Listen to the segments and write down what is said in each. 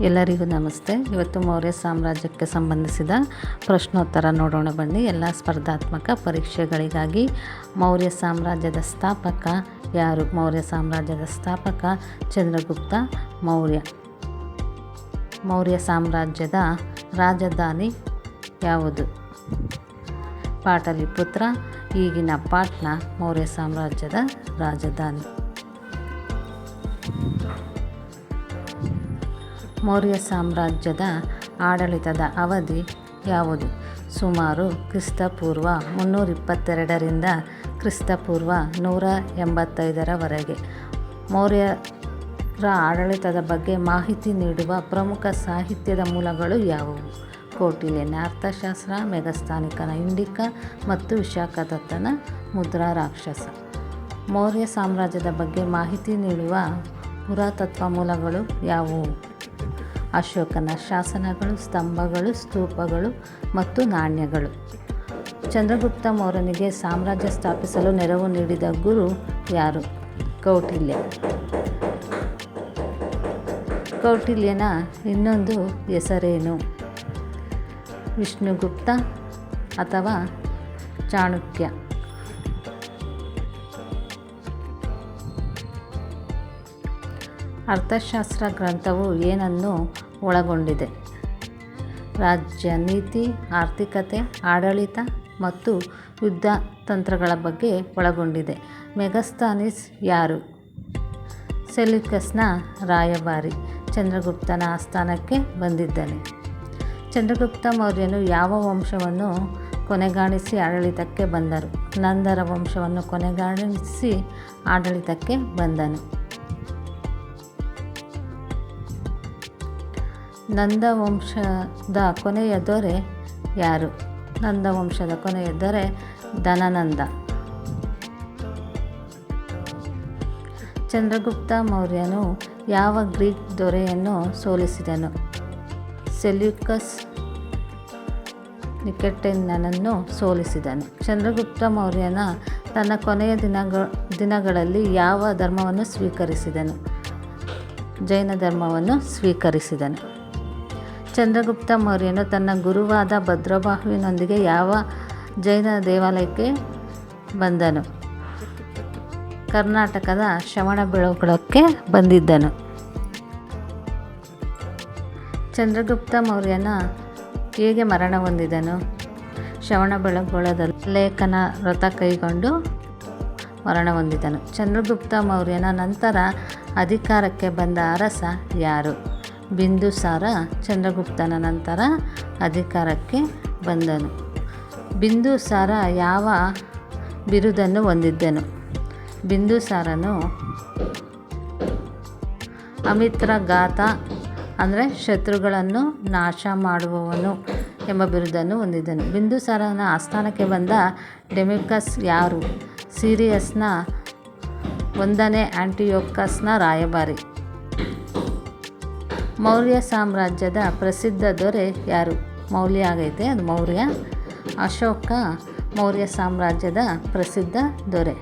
ಎಲ್ಲರಿಗೂ ನಮಸ್ತೆ. ಇವತ್ತು ಮೌರ್ಯ ಸಾಮ್ರಾಜ್ಯಕ್ಕೆ ಸಂಬಂಧಿಸಿದ ಪ್ರಶ್ನೋತ್ತರ ನೋಡೋಣ ಬನ್ನಿ. ಎಲ್ಲ ಸ್ಪರ್ಧಾತ್ಮಕ ಪರೀಕ್ಷೆಗಳಿಗಾಗಿ ಮೌರ್ಯ ಸಾಮ್ರಾಜ್ಯದ ಸ್ಥಾಪಕ ಯಾರು? ಮೌರ್ಯ ಸಾಮ್ರಾಜ್ಯದ ಸ್ಥಾಪಕ ಚಂದ್ರಗುಪ್ತ ಮೌರ್ಯ. ಮೌರ್ಯ ಸಾಮ್ರಾಜ್ಯದ ರಾಜಧಾನಿ ಯಾವುದು? ಪಾಟಲಿಪುತ್ರ. ಈಗಿನ ಪಾಟ್ನಾ ಮೌರ್ಯ ಸಾಮ್ರಾಜ್ಯದ ರಾಜಧಾನಿ. ಮೌರ್ಯ ಸಾಮ್ರಾಜ್ಯದ ಆಡಳಿತದ ಅವಧಿ ಯಾವುದು? ಸುಮಾರು ಕ್ರಿಸ್ತಪೂರ್ವ ಮುನ್ನೂರ ಇಪ್ಪತ್ತೆರಡರಿಂದ ಕ್ರಿಸ್ತಪೂರ್ವ ನೂರ ಎಂಬತ್ತೈದರವರೆಗೆ ಮೌರ್ಯರ ಆಡಳಿತದ ಬಗ್ಗೆ ಮಾಹಿತಿ ನೀಡುವ ಪ್ರಮುಖ ಸಾಹಿತ್ಯದ ಮೂಲಗಳು ಯಾವುವು? ಕೋಟಿಲಿಯನ ಅರ್ಥಶಾಸ್ತ್ರ ಮೆಗಸ್ಥಾನಿಕನ ಇಂಡಿಕ ಮತ್ತು ವಿಶಾಖದತ್ತನ ಮುದ್ರಾ ರಾಕ್ಷಸ. ಮೌರ್ಯ ಸಾಮ್ರಾಜ್ಯದ ಬಗ್ಗೆ ಮಾಹಿತಿ ನೀಡುವ ಪುರಾತತ್ವ ಮೂಲಗಳು ಯಾವುವು? ಅಶೋಕನ ಶಾಸನಗಳು, ಸ್ತಂಭಗಳು, ಸ್ತೂಪಗಳು ಮತ್ತು ನಾಣ್ಯಗಳು. ಚಂದ್ರಗುಪ್ತ ಮೌರ್ಯನಿಗೆ ಸಾಮ್ರಾಜ್ಯ ಸ್ಥಾಪಿಸಲು ನೆರವು ನೀಡಿದ ಗುರು ಯಾರು? ಕೌಟಿಲ್ಯ. ಕೌಟಿಲ್ಯನ ಇನ್ನೊಂದು ಹೆಸರೇನು? ವಿಷ್ಣುಗುಪ್ತ ಅಥವಾ ಚಾಣಕ್ಯ? ಅರ್ಥಶಾಸ್ತ್ರ ಗ್ರಂಥವು ಏನನ್ನು ಒಳಗೊಂಡಿದೆ. ರಾಜ್ಯ ನೀತಿ ಆರ್ಥಿಕತೆ, ಆಡಳಿತ ಮತ್ತು ಯುದ್ಧ ತಂತ್ರಗಳ ಬಗ್ಗೆ ಒಳಗೊಂಡಿದೆ. ಮೆಗಸ್ತಾನಿಸ್ ಯಾರು? ಸೆಲ್ಯುಕಸ್ನ ರಾಯಭಾರಿ ಚಂದ್ರಗುಪ್ತನ ಆಸ್ಥಾನಕ್ಕೆ ಬಂದಿದ್ದಾನೆ. ಚಂದ್ರಗುಪ್ತ ಮೌರ್ಯನು ಯಾವ ವಂಶವನ್ನು ಕೊನೆಗಾಣಿಸಿ ಆಡಳಿತಕ್ಕೆ ಬಂದರು? ನಂದರ ವಂಶವನ್ನು ಕೊನೆಗಾಣಿಸಿ ಆಡಳಿತಕ್ಕೆ ಬಂದನು. ನಂದ ವಂಶದ ಕೊನೆಯ ದೊರೆ ಯಾರು? ನಂದ ವಂಶದ ಕೊನೆಯ ದೊರೆ ಧನನಂದ ಚಂದ್ರಗುಪ್ತ ಮೌರ್ಯನು ಯಾವ ಗ್ರೀಕ್ ದೊರೆಯನ್ನು ಸೋಲಿಸಿದನು? ಸೆಲ್ಯೂಕಸ್ ನಿಕೆಟೆನ್ನನನ್ನು ಸೋಲಿಸಿದನು. ಚಂದ್ರಗುಪ್ತ ಮೌರ್ಯನ ತನ್ನ ಕೊನೆಯ ದಿನಗ, ದಿನಗಳಲ್ಲಿ ಯಾವ ಧರ್ಮವನ್ನು ಸ್ವೀಕರಿಸಿದನು? ಜೈನ ಧರ್ಮವನ್ನು ಸ್ವೀಕರಿಸಿದನು. ಚಂದ್ರಗುಪ್ತ ಮೌರ್ಯನು ತನ್ನ ಗುರುವಾದ ಭದ್ರಬಾಹುವಿನೊಂದಿಗೆ ಯಾವ ಜೈನ ದೇವಾಲಯಕ್ಕೆ ಬಂದನು? ಕರ್ನಾಟಕದ ಶ್ರವಣಬೆಳಗೊಳಕ್ಕೆ ಬಂದಿದ್ದನು. ಚಂದ್ರಗುಪ್ತ ಮೌರ್ಯನ ಹೇಗೆ ಮರಣ ಹೊಂದಿದನು? ಶ್ರವಣಬೆಳಗೊಳದಲ್ಲಿ ಲೇಖನ ವ್ರತ ಕೈಗೊಂಡು ಮರಣ ಹೊಂದಿದನು. ಚಂದ್ರಗುಪ್ತ ಮೌರ್ಯನ ನಂತರ ಅಧಿಕಾರಕ್ಕೆ ಬಂದ ಅರಸ ಯಾರು? ಬಿಂದುಸಾರ ಚಂದ್ರಗುಪ್ತನ ನಂತರ ಅಧಿಕಾರಕ್ಕೆ ಬಂದನು. ಬಿಂದುಸಾರ ಯಾವ ಬಿರುದನ್ನು ಹೊಂದಿದ್ದನು? ಬಿಂದುಸಾರನು ಅಮಿತ್ರಘಾತ ಅಂದರೆ ಶತ್ರುಗಳನ್ನು ನಾಶ ಮಾಡುವವನು ಎಂಬ ಬಿರುದನ್ನು ಹೊಂದಿದ್ದನು. ಬಿಂದುಸಾರನ ಆಸ್ಥಾನಕ್ಕೆ ಬಂದ ಡೆಮಿಕಸ್ ಯಾರು? ಸಿರಿಯಸ್ನ ಒಂದನೇ ಆಂಟಿಯೋಕಸ್ನ ರಾಯಭಾರಿ. ಮೌರ್ಯ ಸಾಮ್ರಾಜ್ಯದ ಪ್ರಸಿದ್ಧ ದೊರೆ ಯಾರು? ಮೌಲ್ಯ ಆಗೈತೆ, ಅದು ಮೌರ್ಯ. ಅಶೋಕ ಮೌರ್ಯ ಸಾಮ್ರಾಜ್ಯದ ಪ್ರಸಿದ್ಧ ದೊರೆ.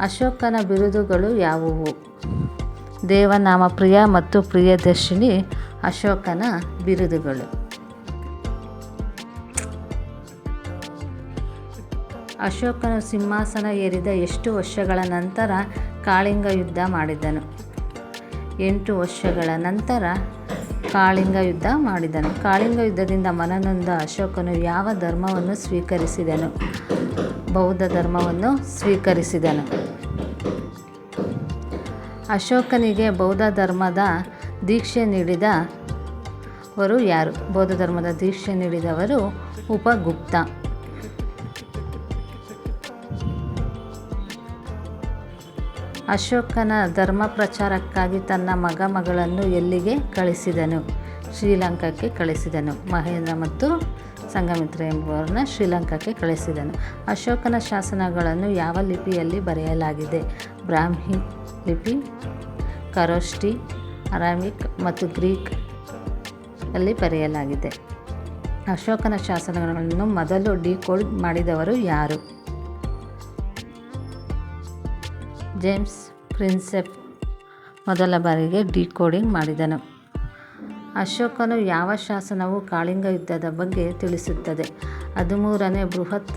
ಅಶೋಕನ ಬಿರುದುಗಳು ಯಾವುವು? ದೇವನಾಮ ಪ್ರಿಯ ಮತ್ತು ಪ್ರಿಯದರ್ಶಿನಿ ಅಶೋಕನ ಬಿರುದುಗಳು. ಅಶೋಕನು ಸಿಂಹಾಸನ ಏರಿದ ಎಷ್ಟು ವರ್ಷಗಳ ನಂತರ ಕಾಳಿಂಗ ಯುದ್ಧ ಮಾಡಿದನು ಎಂಟು ವರ್ಷಗಳ ನಂತರ ಕಾಳಿಂಗ ಯುದ್ಧ ಮಾಡಿದನು. ಕಾಳಿಂಗ ಯುದ್ಧದಿಂದ ಮನನೊಂದ ಅಶೋಕನು ಯಾವ ಧರ್ಮವನ್ನು ಸ್ವೀಕರಿಸಿದನು? ಬೌದ್ಧ ಧರ್ಮವನ್ನು ಸ್ವೀಕರಿಸಿದನು. ಅಶೋಕನಿಗೆ ಬೌದ್ಧ ಧರ್ಮದ ದೀಕ್ಷೆ ನೀಡಿದವರು ಯಾರು? ಬೌದ್ಧ ಧರ್ಮದ ದೀಕ್ಷೆ ನೀಡಿದವರು ಉಪಗುಪ್ತ. ಅಶೋಕನ ಧರ್ಮ ಪ್ರಚಾರಕ್ಕಾಗಿ ತನ್ನ ಮಗ ಮಗಳನ್ನು ಎಲ್ಲಿಗೆ ಕಳಿಸಿದನು? ಶ್ರೀಲಂಕಾಕ್ಕೆ ಕಳಿಸಿದನು. ಮಹೇಂದ್ರ ಮತ್ತು ಸಂಗಮಿತ್ರ ಎಂಬುವರನ್ನ ಶ್ರೀಲಂಕಾಕ್ಕೆ ಕಳಿಸಿದನು. ಅಶೋಕನ ಶಾಸನಗಳನ್ನು ಯಾವ ಲಿಪಿಯಲ್ಲಿ ಬರೆಯಲಾಗಿದೆ? ಬ್ರಾಹ್ಮಿ ಲಿಪಿ ಕರೋಷ್ಟಿ ಅರಾಮಿಕ್ ಮತ್ತು ಗ್ರೀಕ್ ಅಲ್ಲಿ ಬರೆಯಲಾಗಿದೆ. ಅಶೋಕನ ಶಾಸನಗಳನ್ನು ಮೊದಲು ಡಿಕೋಡ್ ಮಾಡಿದವರು ಯಾರು? ಜೇಮ್ಸ್ ಪ್ರಿನ್ಸೆಪ್ ಮೊದಲ ಬಾರಿಗೆ ಡಿಕೋಡಿಂಗ್ ಮಾಡಿದನು. ಅಶೋಕನು ಯಾವ ಶಾಸನವು ಕಾಳಿಂಗ ಯುದ್ಧದ ಬಗ್ಗೆ ತಿಳಿಸುತ್ತದೆ? ಹದಿಮೂರನೇ ಬೃಹತ್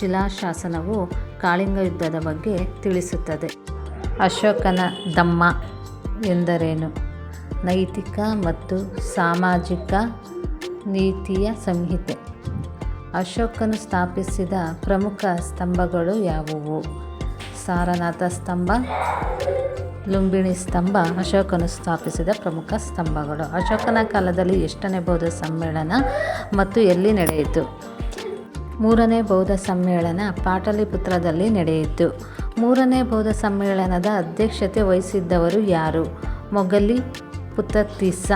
ಶಿಲಾಶಾಸನವು ಕಾಳಿಂಗ ಯುದ್ಧದ ಬಗ್ಗೆ ತಿಳಿಸುತ್ತದೆ. ಅಶೋಕನ ದಮ್ಮ ಎಂದರೇನು? ನೈತಿಕ ಮತ್ತು ಸಾಮಾಜಿಕ ನೀತಿಯ ಸಂಹಿತೆ. ಅಶೋಕನು ಸ್ಥಾಪಿಸಿದ ಪ್ರಮುಖ ಸ್ತಂಭಗಳು ಯಾವುವು? ಸಾರನಾಥ ಸ್ತಂಭ, ಲುಂಬಿಣಿ ಸ್ತಂಭ, ಅಶೋಕನು ಸ್ಥಾಪಿಸಿದ ಪ್ರಮುಖ ಸ್ತಂಭಗಳು. ಅಶೋಕನ ಕಾಲದಲ್ಲಿ ಎಷ್ಟನೇ ಬೌದ್ಧ ಸಮ್ಮೇಳನ ಮತ್ತು ಎಲ್ಲಿ ನಡೆಯಿತು? ಮೂರನೇ ಬೌದ್ಧ ಸಮ್ಮೇಳನ ಪಾಟಲಿಪುತ್ರದಲ್ಲಿ ನಡೆಯಿತು. ಮೂರನೇ ಬೌದ್ಧ ಸಮ್ಮೇಳನದ ಅಧ್ಯಕ್ಷತೆ ವಹಿಸಿದ್ದವರು ಯಾರು? ಮೊಗಲಿ ಪುತ್ತತೀಸ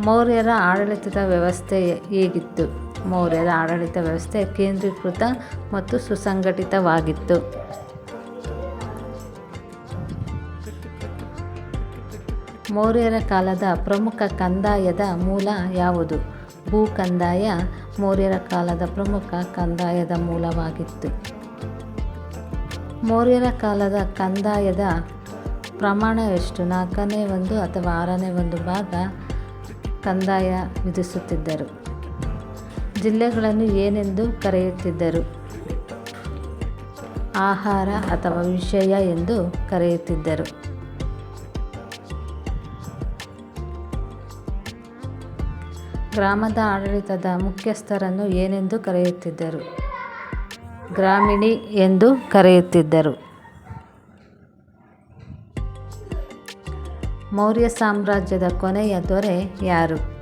ಮೌರ್ಯರ ಆಡಳಿತದ ವ್ಯವಸ್ಥೆ ಹೇಗಿತ್ತು? ಮೌರ್ಯರ ಆಡಳಿತ ವ್ಯವಸ್ಥೆ ಕೇಂದ್ರೀಕೃತ ಮತ್ತು ಸುಸಂಘಟಿತವಾಗಿತ್ತು. ಮೌರ್ಯರ ಕಾಲದ ಪ್ರಮುಖ ಕಂದಾಯದ ಮೂಲ ಯಾವುದು? ಭೂ ಕಂದಾಯ ಮೌರ್ಯರ ಕಾಲದ ಪ್ರಮುಖ ಕಂದಾಯದ ಮೂಲವಾಗಿತ್ತು. ಮೌರ್ಯರ ಕಾಲದ ಕಂದಾಯದ ಪ್ರಮಾಣ ಎಷ್ಟು? ನಾಲ್ಕನೇ ಒಂದು ಅಥವಾ ಆರನೇ ಒಂದು ಭಾಗ ಕಂದಾಯ ವಿಧಿಸುತ್ತಿದ್ದರು. ಜಿಲ್ಲೆಗಳನ್ನು ಏನೆಂದು ಕರೆಯುತ್ತಿದ್ದರು? ಆಹಾರ ಅಥವಾ ವಿಷಯ ಎಂದು ಕರೆಯುತ್ತಿದ್ದರು. ಗ್ರಾಮದ ಆಡಳಿತದ ಮುಖ್ಯಸ್ಥರನ್ನು ಏನೆಂದು ಕರೆಯುತ್ತಿದ್ದರು? ಗ್ರಾಮಿಣಿ ಎಂದು ಕರೆಯುತ್ತಿದ್ದರು. ಮೌರ್ಯ ಸಾಮ್ರಾಜ್ಯದ ಕೊನೆಯ ದೊರೆ ಯಾರು?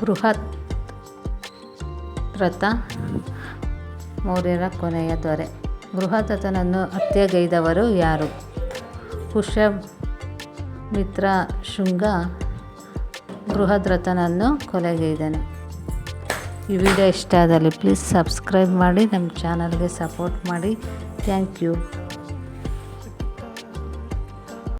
ಬೃಹತ್ ರಥ ಮೌರ್ಯರ ಕೊನೆಯ ದೊರೆ ಗೃಹದತ್ತನನ್ನು ಹತ್ಯೆಗೈದವರು ಯಾರು? ಪುಷ್ಯಮಿತ್ರ ಶೃಂಗ ಗೃಹದ್ರತನನ್ನು ಕೊಲೆಗೈದನು. ಈ ವಿಡಿಯೋ ಇಷ್ಟ ಆದಲ್ಲಿ ಪ್ಲೀಸ್ ಸಬ್ಸ್ಕ್ರೈಬ್ ಮಾಡಿ, ನಮ್ಮ ಚಾನಲ್ಗೆ ಸಪೋರ್ಟ್ ಮಾಡಿ. Thank you